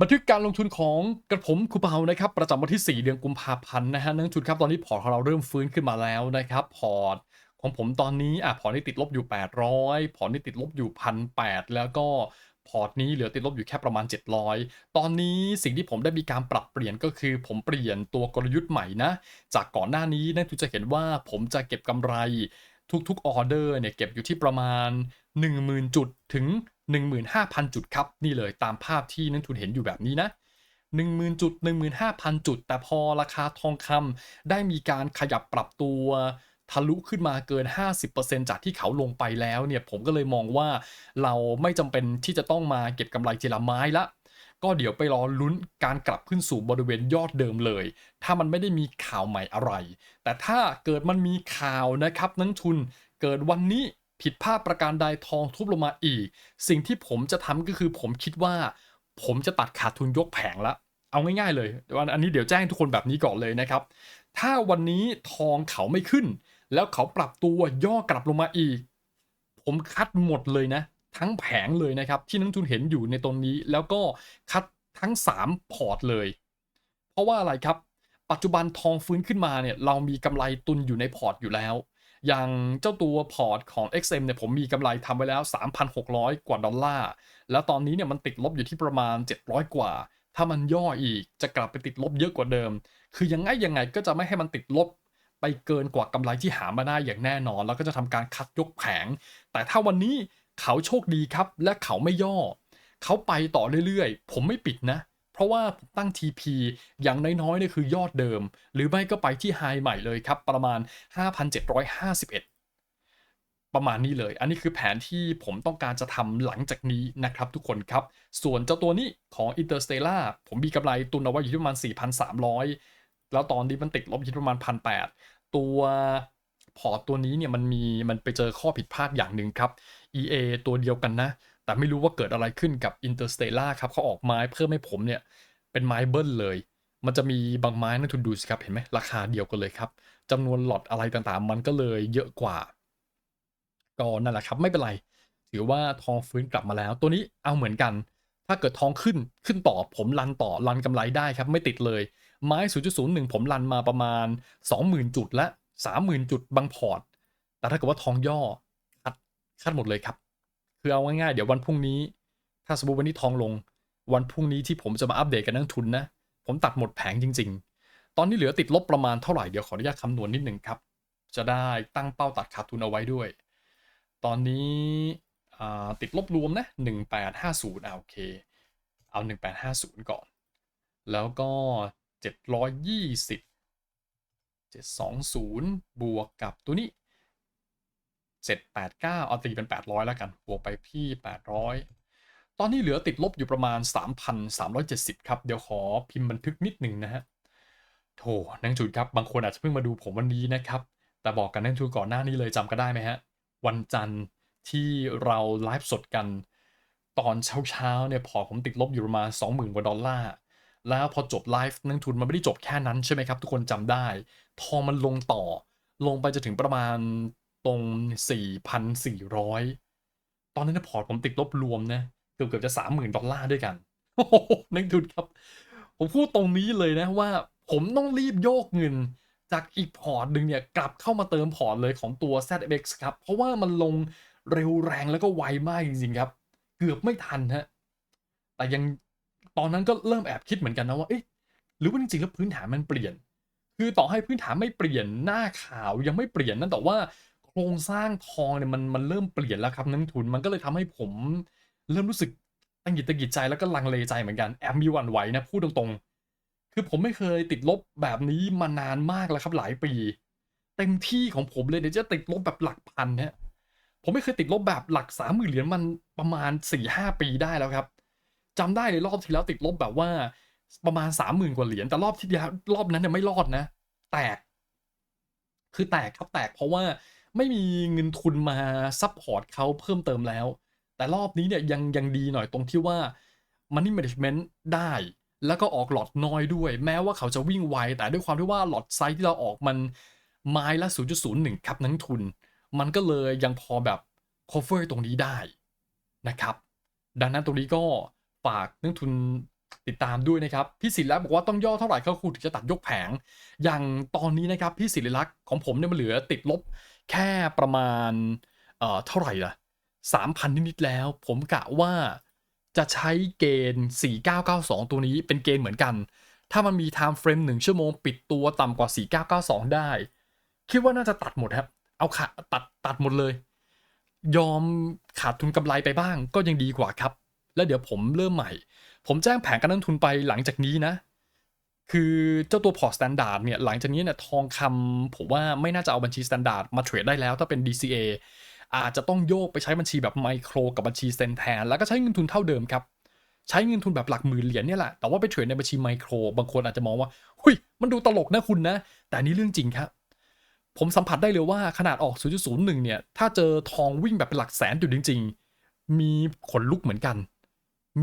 บันทึกการลงทุนของกระผมคูเปานะครับประจำวันที่ 4 เดือนกุมภาพันธ์นะฮะนักลงทุนครับตอนนี้พอร์ตของเราเริ่มฟื้นขึ้นมาแล้วนะครับ พอร์ตของผมตอนนี้อะพอร์ตนี่ติดลบอยู่ 800 พอร์ตนี่ติดลบอยู่พันแแล้วก็พอร์ตนี้เหลือติดลบอยู่แค่ประมาณ 700 ตอนนี้สิ่งที่ผมได้มีการปรับเปลี่ยนก็คือ ผมเปลี่ยนตัวกลยุทธ์ใหม่นะจากก่อนหน้านี้นักทุนจะเห็นว่าผมจะเก็บกำไรทุกๆออเดอร์เนี่ยเก็บอยู่ที่ประมาณ 10,000 จุดถึง 15,000 จุดครับ นี่เลยตามภาพที่นักทุนเห็นอยู่แบบนี้นะ 10,000 จุด 15,000 จุด แต่พอราคาทองคำได้มีการขยับปรับตัวทะลุขึ้นมาเกิน 50%จากที่เขาลงไปแล้วเนี่ยผมก็เลยมองว่าเราไม่จำเป็นที่จะต้องมาเก็บกำไรทีละไม้ละ ก็เดี๋ยวไปรอลุ้นการกลับขึ้นสู่บริเวณยอดเดิมเลย ถ้ามันไม่ได้มีข่าวใหม่อะไร แต่ถ้าเกิดมันมีข่าวนะครับนักทุนเกิดวันนี้ ผิดพลาดประการใดทองทุบลงมาอีก สิ่งที่ผมจะทำก็คือผมคิดว่า ผมจะตัดขาดทุนยกแผงละเอาง่ายๆเลยวันอันนี้เดี๋ยวแจ้งทุกคนแบบนี้ก่อนเลยนะครับ ถ้าวันนี้ทองเขาไม่ขึ้น แล้วเขาปรับตัวย่อกลับลงมาอีก ผมคัดหมดเลยนะ ทั้งแผงเลยนะครับ ที่นักทุนเห็นอยู่ในตรงนี้ แล้วก็คัดทั้ง 3 พอร์ตเลย เพราะว่าอะไรครับ ปัจจุบันทองฟื้นขึ้นมาเนี่ยเรามีกำไรตุนอยู่ในพอร์ตอยู่แล้ว อย่างเจ้าตัวพอร์ตของ XM เนี่ยผมมีกำไรทำไว้แล้ว 3,600 กว่าดอลลาร์ แล้วตอนนี้เนี่ยมันติดลบอยู่ที่ประมาณ 700 กว่า ถ้ามันย่ออีกจะกลับไปติดลบเยอะกว่าเดิม คือยังไงยังไงก็จะไม่ให้มันติดลบไปเกินกว่ากำไรที่หามาได้อย่างแน่นอน แล้วก็จะทำการคัดยกแผง แต่ถ้าวันนี้เขาโชคดีครับ และเขาไม่ย่อ เขาไปต่อเรื่อยๆ ผมไม่ปิดนะ เพราะว่าผมตั้ง TP อย่างน้อยๆเนี่ยคือยอดเดิม หรือไม่ก็ไปที่ไฮใหม่เลยครับประมาณ 5,751 ประมาณนี้เลย อันนี้คือแผนที่ผมต้องการจะทำหลังจากนี้นะครับทุกคนครับ ส่วนเจ้าตัวนี้ของ Interstellar ผมมีกำไรตุนเอาไว้อยู่ที่ประมาณ 4,300 แล้วตอนนี้มันติดลบอยู่ที่ประมาณ 1,800 ตัวพอร์ตตัวนี้เนี่ยมันมีมันไปเจอข้อผิดพลาดอย่างหนึ่งครับ EA ตัวเดียวกันนะ แต่ไม่รู้ว่าเกิดอะไรขึ้นกับ Interstellar ครับเขาออกไม้เพิ่มให้ผมเนี่ย เป็นไม้เบิ้ลเลย มันจะมีบางไม้นะทุนดูสิครับ เห็นไหมราคาเดียวกันเลยครับจำนวนหลอดอะไรต่างๆ มันก็เลยเยอะกว่าก็นั่นแหละครับไม่เป็นไร ถือว่าทองฟื้นกลับมาแล้ว ตัวนี้เอาเหมือนกัน ถ้าเกิดทองขึ้นขึ้นต่อผมรันต่อรันกำไรได้ครับ ไม่ติดเลยไม้ 0.01 ผมรันมาประมาณ 20,000 จุดและ 30,000 จุดบางพอร์ต แต่ถ้าเกิดว่าทองย่อคัดคัดหมดเลยครับ คือเอาง่ายๆเดี๋ยววันพรุ่งนี้ ถ้าสมมติวันนี้ทองลง วันพรุ่งนี้ที่ผมจะมาอัปเดตกันนักทุนนะ ผมตัดหมดแผงจริง ๆ ตอนนี้เหลือติดลบประมาณเท่าไหร่เดี๋ยวขออนุญาตคำนวณนิดหนึ่งครับ จะได้ตั้งเป้าตัดขาดทุนเอาไว้ด้วย ตอนนี้ติดลบรวมนะ1850อ่าโอเค เอา 1850 ก่อน แล้วก็ 720 720 บวกกับตัวนี้ 789เอาตีเป็น800แล้วกันบวกไปพี่800ตอนนี้เหลือติดลบอยู่ประมาณ 3,370 ครับ เดี๋ยวขอพิมพ์บันทึกนิดหนึ่งนะฮะโถนังจุดครับ บางคนอาจจะเพิ่งมาดูผมวันนี้นะครับ แต่บอกกันนังจุดก่อนหน้านี้เลยจำก็ได้ไหมฮะ วันจันทร์ที่เราไลฟ์สดกัน ตอนเช้าๆเนี่ยพอผมติดลบอยู่ประมาณ 20,000 กว่าดอลลาร์ แล้วพอจบไลฟ์นักทุนมันไม่ได้จบแค่นั้นใช่ไหมครับ ทุกคนจำได้ ทองมันลงต่อ ลงไปจะถึงประมาณ ตรง 4,400 ตอนนั้นพอร์ตผมติดลบรวมนะเกือบเกือบจะ 30,000 ดอลลาร์ด้วยกันโอ้โหนักทุนครับ ผมพูดตรงนี้เลยนะว่าผมต้องรีบโยกเงินจากอีกพอร์ตหนึ่งเนี่ยกลับเข้ามาเติมพอร์ตเลยของตัว ZX ครับ เพราะว่ามันลงเร็วแรงแล้วก็ไวมากจริงๆครับ เกือบไม่ทันฮะแต่ยังตอนนั้นก็เริ่มแอบคิดเหมือนกันนะว่าเอ๊ะหรือว่าจริงๆแล้วพื้นฐานมันเปลี่ยน คือต่อให้พื้นฐานไม่เปลี่ยนหน้าข่าวยังไม่เปลี่ยนนั่นแต่ว่า ครงสร้างทองเนี่ยมันมันเริ่มเปลี่ยนแล้วครับนักทุนมันก็เลยทำให้ผมเริ่มรู้สึกตังหิดตังหิดใจแล้วก็ลังเลใจเหมือนกันแอบมีหวั่นไหวนะพูดตรงๆ คือผมไม่เคยติดลบแบบนี้มานานมากแล้วครับหลายปี เต็มที่ของผมเลยเดี๋ยจะติดลบแบบหลักพันฮะผมไม่เคยติดลบแบบหลักสามหมื่นเหรียญมันประมาณ4ี่ห้าปีได้แล้วครับจำได้เลยรอบที่แล้วติดลบแบบว่าประมาณสามหมื่นกว่าเหรียญแต่รอบที่แล้วรอบนั้นเนี่ยไม่รอดนะ แตก คือแตกครับแตกเพราะว่า ไม่มีเงินทุนมาซัพพอร์ตเขาเพิ่มเติมแล้ว แต่รอบนี้เนี่ยยังยังดีหน่อยตรงที่ว่า Money Management ได้ แล้วก็ออกหลอดน้อยด้วย แม้ว่าเขาจะวิ่งไว แต่ด้วยความที่ว่าหลอดไซส์ที่เราออกมันไม้ละ 0.01 ครับนักทุน มันก็เลยยังพอแบบ cover ตรงนี้ได้นะครับ ดังนั้นตรงนี้ก็ฝากนักทุนติดตามด้วยนะครับ พี่ศิริลักษ์บอกว่าต้องย่อเท่าไหร่เขาคุณถึงจะตัดยกแผง อย่างตอนนี้นะครับพี่ศิริลักษ์ของผมเนี่ยมันเหลือติดลบ แค่ประมาณเอ่อเท่าไหร่ล่ะ3,000นิดๆแล้ว ผมกะว่าจะใช้เกณฑ์ 4992 ตัวนี้เป็นเกณฑ์เหมือนกัน ถ้ามันมี time frame 1ชั่วโมงปิดตัวต่ำกว่า 4992 ได้ คิดว่าน่าจะตัดหมดครับ เอาขาตัดตัดหมดเลย ยอมขาดทุนกำไรไปบ้างก็ยังดีกว่าครับ แล้วเดี๋ยวผมเริ่มใหม่ ผมแจ้งแผนการลงทุนไปหลังจากนี้นะ คือเจ้าตัวพอร์ตสแตนดาร์ดเนี่ยหลังจากนี้เนี่ยทองคำผมว่าไม่น่าจะเอาบัญชีสแตนดาร์ดมาเทรดได้แล้วถ้าเป็น DCA อาจจะต้องโยกไปใช้บัญชีแบบไมโครกับบัญชีเซนแทน แล้วก็ใช้เงินทุนเท่าเดิมครับ ใช้เงินทุนแบบหลักหมื่นเหรียญเนี่ยแหละ แต่ว่าไปเทรดในบัญชีไมโคร บางคนอาจจะมองว่า หุยมันดูตลกนะคุณนะ แต่นนี่เรื่องจริงครับ ผมสัมผัสได้เลยว่าขนาดออก 0.01 เนี่ย ถ้าเจอทองวิ่งแบบเป็นหลักแสนอยู่จริง ๆ มีขนลุกเหมือนกัน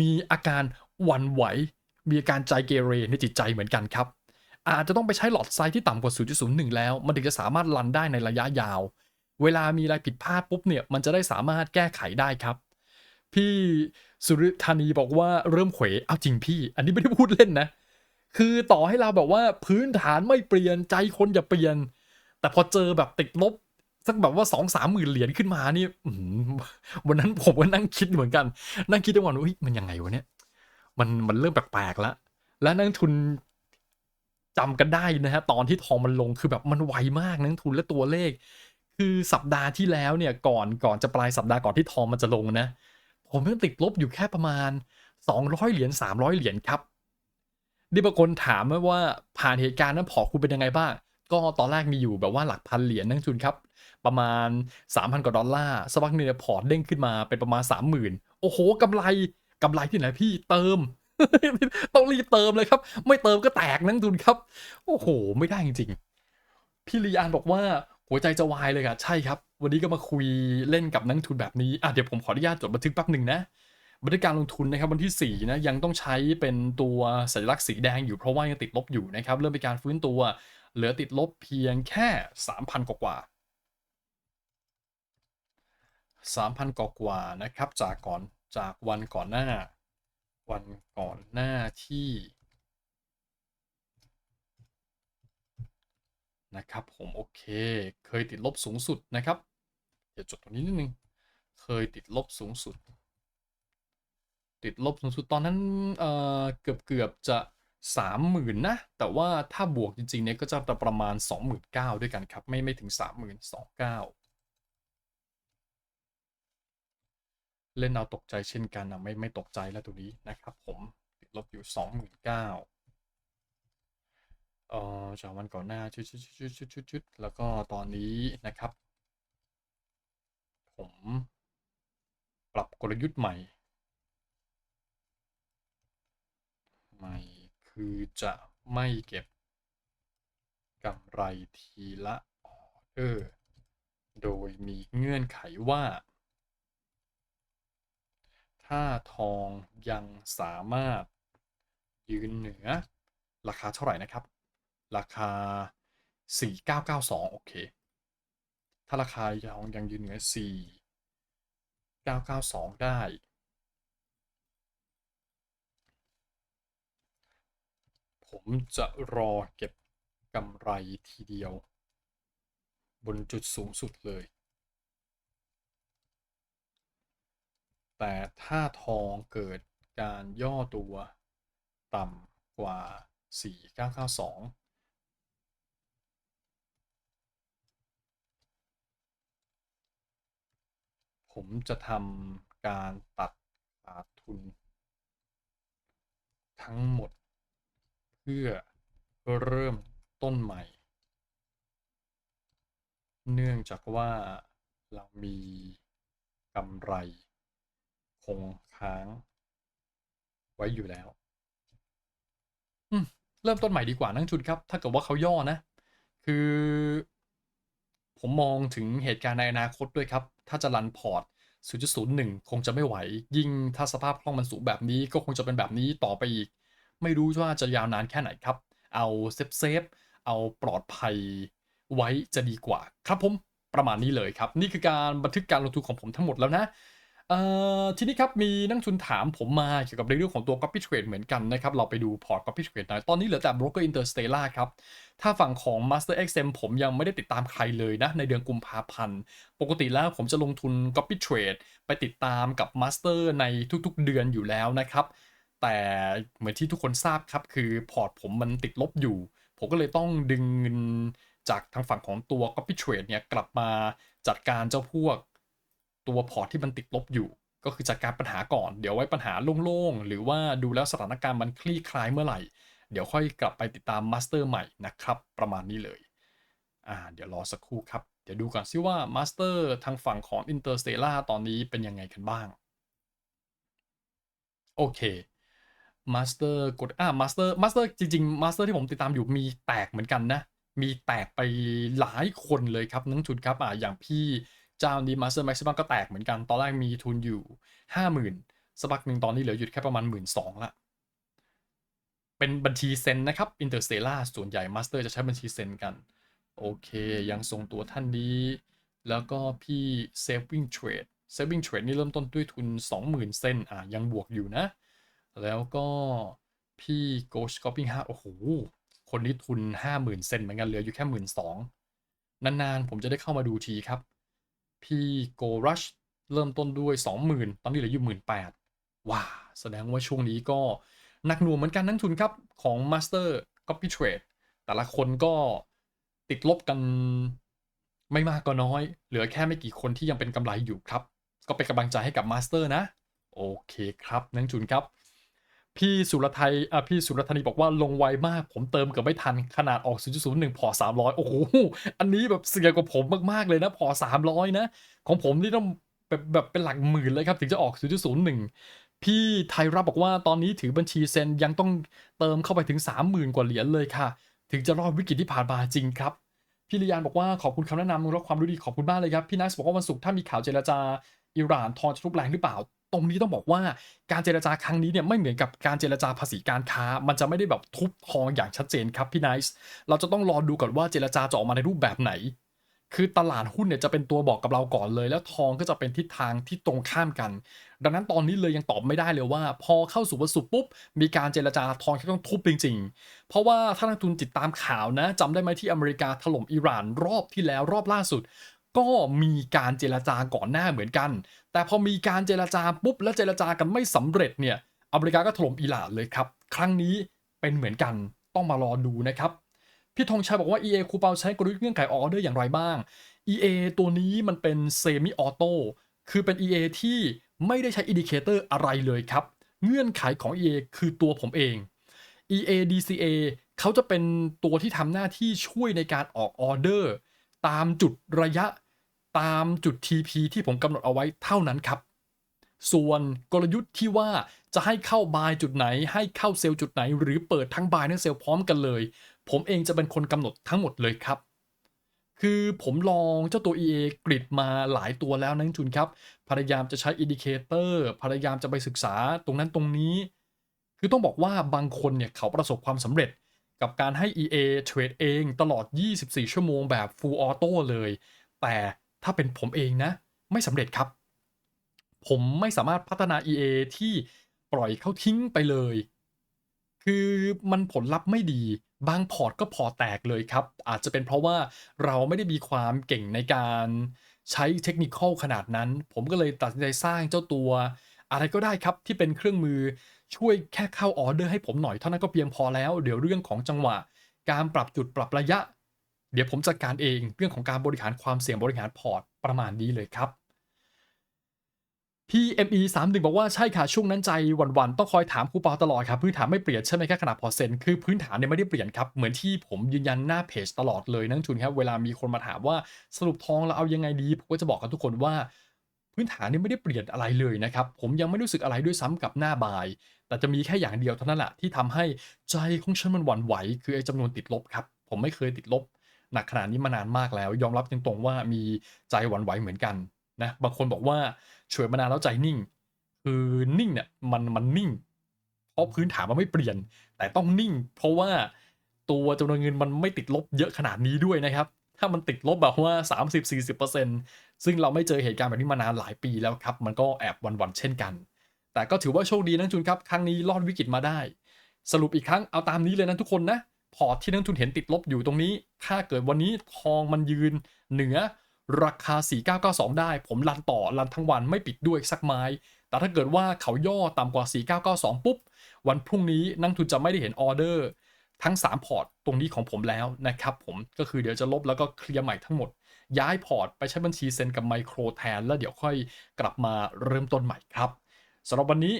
มีอาการหวั่นไหว มีอาการใจเกเรในจิตใจเหมือนกันครับ อาจจะต้องไปใช้หลอดไซส์ที่ต่ำกว่า 0.01 แล้ว มันถึงจะสามารถรันได้ในระยะยาว เวลามีอะไรผิดพลาดปุ๊บเนี่ย มันจะได้สามารถแก้ไขได้ครับ พี่สุริธานีบอกว่าเริ่มเขวเอาจริงพี่ อันนี้ไม่ได้พูดเล่นนะ คือต่อให้เราแบบว่าพื้นฐานไม่เปลี่ยนใจคนอย่าเปลี่ยน แต่พอเจอแบบติดลบสักแบบว่าสองสามหมื่นเหรียญขึ้นมานี่วันนั้นผมก็นั่งคิดเหมือนกัน นั่งคิดทุกวันว่าเฮ้ยมันยังไงวะเนี่ย มันมันเริ่มแปลกๆแล้ว และนักลงทุนจำกันได้นะฮะตอนที่ทองมันลงคือแบบมันไวมากนักลงทุนและตัวเลข คือสัปดาห์ที่แล้วเนี่ยก่อนก่อนจะปลายสัปดาห์ก่อนที่ทองมันจะลงนะ ผมยังติดลบอยู่แค่ประมาณ 200 เหรียญ300 เหรียญครับดิบางคนถามว่าผ่านเหตุการณ์นั้นพอคุณเป็นยังไงบ้าง ก็ตอนแรกมีอยู่แบบว่าหลักพันเหรียญนักลงทุนครับประมาณ 3,000 กว่าดอลลาร์สักพักหนึงเนี่ยพอร์ตเด้งขึ้นมาเป็นประมาณ 30,000 โอ้โหกำไร กำไรที่ไหนพี่เติม ต้องรีบเติมเลยครับ ไม่เติมก็แตกนักลงทุนครับ โอ้โห ไม่ได้จริงๆ พี่ลีอานบอกว่าหัวใจจะวายเลยอะใช่ครับ วันนี้ก็มาคุยเล่นกับนักลงทุนแบบนี้อะเดี๋ยวผมขออนุญาตจดบันทึกแป๊บหนึ่งนะบันทึกการลงทุนนะครับวันที่4นะยังต้องใช้เป็นตัวสัญลักษณ์สีแดงอยู่เพราะว่ายังติดลบอยู่นะครับเริ่มเป็นการฟื้นตัว เหลือติดลบเพียงแค่ 3,000 กว่ากว่า3,000กว่ากว่านะครับจากก่อน จากวันก่อนหน้า วันก่อนหน้าที่ นะครับผมโอเค เคยติดลบสูงสุดนะครับ เดี๋ยวจดตรงนี้นิดนึง เคยติดลบสูงสุด ติดลบสูงสุดตอนนั้นเอ่อเกือบเกือบจะสามหมื่นนะ แต่ว่าถ้าบวกจริงๆเนี่ยก็จะประมาณสองหมื่นเก้าด้วยกันครับ ไม่ไม่ถึงสามหมื่นสองเก้า เล่นเอาตกใจเช่นกันนะไม่ไม่ตกใจแล้วตัวนี้นะครับผมติดลบอยู่สองหมื่นเก้าเอ่อจากวันก่อนหน้าชุดชุดชุดชุดชุดชุดแล้วก็ตอนนี้นะครับ ผมปรับกลยุทธ์ใหม่ ใหม่คือจะไม่เก็บกำไรทีละออเดอร์ โดยมีเงื่อนไขว่า ถ้าทองยังสามารถยืนเหนือ ราคาเท่าไหร่นะครับ ราคา 4992 โอเค ถ้าราคายังยังยืนเหนือ 4992 ได้ ผมจะรอเก็บกำไรทีเดียว บนจุดสูงสุดเลย แต่ถ้าทองเกิดการย่อตัวต่ำกว่า 4992ผมจะทำการตัดขาดทุน ทั้งหมด เพื่อเริ่มต้นใหม่ เนื่องจากว่าเรามีกำไร คงค้าง ไว้อยู่แล้วเริ่มต้นใหม่ดีกว่านักลงทุนครับ ถ้าเกิดว่าเขาย่อนะ คือ ผมมองถึงเหตุการณ์ในอนาคตด้วยครับ ถ้าจะรันพอร์ต 0.01 คงจะไม่ไหว ยิ่งถ้าสภาพคล่องมันสูงแบบนี้ ก็คงจะเป็นแบบนี้ต่อไปอีก ไม่รู้ว่าจะยาวนานแค่ไหนครับ เอาเซฟเซฟเอาปลอดภัยไว้จะดีกว่า ครับผมประมาณนี้เลยครับ นี่คือการบันทึกการลงทุนของผมทั้งหมดแล้วนะ ทีนี้ครับมีนักลงทุนถามผมมาเกี่ยวกับเรื่องของตัว Copy Trade เหมือนกันนะครับ เราไปดูพอร์ต Copy Trade หน่อยตอนนี้เหลือแต่ Broker Interstellar ครับ ถ้าฝั่งของ Master XM ผมยังไม่ได้ติดตามใครเลยนะ ในเดือนกุมภาพันธ์ ปกติแล้วผมจะลงทุน Copy Trade ไปติดตามกับ Master ในทุกๆเดือนอยู่แล้วนะครับ แต่เหมือนที่ทุกคนทราบครับ คือพอร์ตผมมันติดลบอยู่ ผมก็เลยต้องดึงเงินจากทางฝั่งของตัว Copy Trade เนี่ยกลับมาจัดการเจ้าพวก ตัวพอร์ตที่มันติดลบอยู่ ก็คือจัดการปัญหาก่อน เดี๋ยวไว้ปัญหาโล่งๆ หรือว่าดูแล้วสถานการณ์มันคลี่คลายเมื่อไหร่ เดี๋ยวค่อยกลับไปติดตามมาสเตอร์ใหม่นะครับ ประมาณนี้เลยอ่าเดี๋ยวรอสักครู่ครับ เดี๋ยวดูก่อนซิว่ามาสเตอร์ทางฝั่งของ Interstellar ตอนนี้เป็นยังไงกันบ้าง โอเคมาสเตอร์กดอ่ามาสเตอร์มาสเตอร์จริงๆมาสเตอร์ที่ผมติดตามอยู่มีแตกเหมือนกันนะ มีแตกไปหลายคนเลยครับนักทุนครับอ่าอย่างพี่ เจ้านี้มาสเตอร์แม็กซิมัมก็แตกเหมือนกัน ตอนแรกมีทุนอยู่50,000สักพักหนึ่งตอนนี้เหลืออยู่แค่ประมาณ1 2ื่นละเป็นบัญชีเซนนะครับ Interstellar ส่วนใหญ่มาสเตอร์จะใช้บัญชีเซนกัน โอเค ยังทรงตัวท่านนี้ แล้วก็พี่ saving trade saving trade นี่เริ่มต้นด้วยทุน 20,000 เซนอะยังบวกอยู่นะ แล้วก็พี่ Go Shopping 5โอ้โห คนนี้ทุน 50,000 เซนเหมือนกันเหลืออยู่แค่ 12,000นานๆ ผมจะได้เข้ามาดูทีครับ พี่ Go Rush เริ่มต้นด้วย 20,000 ตอนนี้เหลืออยู่ 18,000ว้าแสดงว่าช่วงนี้ก็หนักหน่วงเหมือนกันนักทุนครับของ Master Copy Trade แต่ละคนก็ติดลบกันไม่มากก็น้อย เหลือแค่ไม่กี่คนที่ยังเป็นกำไรอยู่ครับ ก็เป็นกำลังใจให้กับ Master นะ โอเคครับนักทุนครับ พี่สุรไทยอะพี่สุรธนีบอกว่าลงไวมาก ผมเติมเกือบไม่ทันขนาดออก 0.01 พอ 300 โอ้โห อันนี้แบบเสียกว่าผมมากๆเลยนะ พอ 300 นะ ของผมนี่ต้องแบบแบบเป็นหลักหมื่นเลยครับ ถึงจะออก 0.01 พี่ไทยรับบอกว่าตอนนี้ถือบัญชีเซนยังต้องเติมเข้าไปถึง 30,000 กว่าเหรียญเลยค่ะ ถึงจะรอดวิกฤตที่ผ่านมาจริงครับพี่ลิยานบอกว่าขอบคุณคำแนะนำและความรู้ดีขอบคุณมากเลยครับพี่นัสบอกว่าวันศุกร์ถ้ามีข่าวเจรจาอิหร่านทองจะทุบแรงหรือเปล่า ตรงนี้ต้องบอกว่าการเจรจาครั้งนี้เนี่ยไม่เหมือนกับการเจรจาภาษีการค้า มันจะไม่ได้แบบทุบทองอย่างชัดเจนครับพี่ไนซ์เราจะต้องรอดูก่อนว่าเจรจาจะออกมาในรูปแบบไหน คือตลาดหุ้นเนี่ยจะเป็นตัวบอกกับเราก่อนเลย แล้วทองก็จะเป็นทิศทางที่ตรงข้ามกัน ดังนั้นตอนนี้เลยยังตอบไม่ได้เลยว่า พอเข้าสู่วันศุกร์ปุ๊บมีการเจรจาทองที่ต้องทุบจริง ๆ เพราะว่าถ้านักทุนติดตามข่าวนะจำได้ไหมที่อเมริกาถล่มอิหร่านรอบที่แล้วรอบล่าสุด ก็มีการเจรจาก่อนหน้าเหมือนกัน แต่พอมีการเจรจาปุ๊บและเจรจากันไม่สำเร็จเนี่ยอเมริกาก็ถล่มอิหร่านเลยครับ ครั้งนี้เป็นเหมือนกันต้องมารอดูนะครับ พี่ธงชัยบอกว่า EA คูเปาใช้กลยุทธ์เงื่อนไขออเดอร์อย่างไรบ้าง EA ตัวนี้มันเป็นเซมิออโต้คือเป็น EA ที่ไม่ได้ใช้อินดิเคเตอร์อะไรเลยครับ เงื่อนไขของ EA คือตัวผมเอง EA DCA เขาจะเป็นตัวที่ทำหน้าที่ช่วยในการออกออเดอร์ ตามจุดระยะ ตามจุด TP ที่ผมกำหนดเอาไว้เท่านั้นครับ ส่วนกลยุทธ์ที่ว่าจะให้เข้าบายจุดไหน ให้เข้าเซลล์จุดไหน หรือเปิดทั้งบายทั้งเซลล์พร้อมกันเลย ผมเองจะเป็นคนกำหนดทั้งหมดเลยครับ คือผมลองเจ้าตัว EA กริดมาหลายตัวแล้วนักทุนครับ พยายามจะใช้อินดิเคเตอร์พยายามจะไปศึกษาตรงนั้นตรงนี้ คือต้องบอกว่าบางคนเนี่ยเขาประสบความสำเร็จกับการให้ EA เทรดเองตลอด 24 ชั่วโมงแบบ Full Auto เลย แต่ ถ้าเป็นผมเองนะ ไม่สำเร็จครับ ผมไม่สามารถพัฒนา EA ที่ปล่อยเขาทิ้งไปเลย คือมันผลลัพธ์ไม่ดี บางพอร์ตก็พอแตกเลยครับ อาจจะเป็นเพราะว่าเราไม่ได้มีความเก่งในการใช้เทคนิคอลขนาดนั้น ผมก็เลยตัดสินใจสร้างเจ้าตัว อะไรก็ได้ครับที่เป็นเครื่องมือช่วยแค่เข้าออเดอร์ให้ผมหน่อยเท่านั้นก็เพียงพอแล้ว เดี๋ยวเรื่องของจังหวะ การปรับจุดปรับระยะ เดี๋ยวผมจัดการเองเรื่องของการบริหารความเสี่ยงบริหารพอร์ตประมาณนี้เลยครับ PME 3 1บอกว่าใช่ค่ะช่วงนั้นใจวันๆต้องคอยถามครูปอตลอดครับพื้นฐานไม่เปลี่ยนใช่ไหมแค่ขนาดพอเซ็นคือพื้นฐานเนี่ยไม่ได้เปลี่ยนครับ เหมือนที่ผมยืนยันหน้าเพจตลอดเลยนักทุนครับเวลามีคนมาถามว่าสรุปทองเราเอายังไงดีผมก็จะบอกกับทุกคนว่า พื้นฐานนี่ไม่ได้เปลี่ยนอะไรเลยนะครับผมยังไม่รู้สึกอะไรด้วยซ้ำกับหน้าบาย แต่จะมีแค่อย่างเดียวเท่านั้นแหละที่ทำให้ใจของฉันมันหวั่นไหว คือไอ้จำนวนติดลบครับผมไม่เคยติดลบ หนักขนาดนี้มานานมากแล้ว ยอมรับตรงๆว่ามีใจหวั่นไหวเหมือนกันนะบางคนบอกว่าช่วยมานานแล้วใจนิ่ง คือนิ่งเนี่ยมันมันนิ่งเพราะพื้นฐานมันไม่เปลี่ยน แต่ต้องนิ่ง เพราะว่าตัวจำนวนเงินมันไม่ติดลบเยอะขนาดนี้ด้วยนะครับ ถ้ามันติดลบแบบว่า 30-40%ซึ่งเราไม่เจอเหตุการณ์แบบนี้มานานหลายปีแล้วครับ มันก็แอบหวันๆเช่นกัน แต่ก็ถือว่าโชคดีนักทุนครับ ครั้งนี้รอดวิกฤตมาได้ สรุปอีกครั้งเอาตามนี้เลยนะทุกคนนะ พอร์ตที่นักทุนเห็นติดลบอยู่ตรงนี้ ถ้าเกิดวันนี้ทองมันยืนเหนือราคา 4992 ได้ ผมรันต่อรันทั้งวันไม่ปิดด้วยสักไม้ แต่ถ้าเกิดว่าเขาย่อต่ำกว่า 4992 ปุ๊บ วันพรุ่งนี้นักทุนจะไม่ได้เห็นออเดอร์ทั้ง 3 พอร์ตตรงนี้ของผมแล้วนะครับผมก็คือเดี๋ยวจะลบแล้วก็เคลียร์ใหม่ทั้งหมด ย้ายพอร์ตไปใช้บัญชีเซ็นกับไมโครแทน แล้วเดี๋ยวค่อยกลับมาเริ่มต้นใหม่ครับสำหรับวันนี้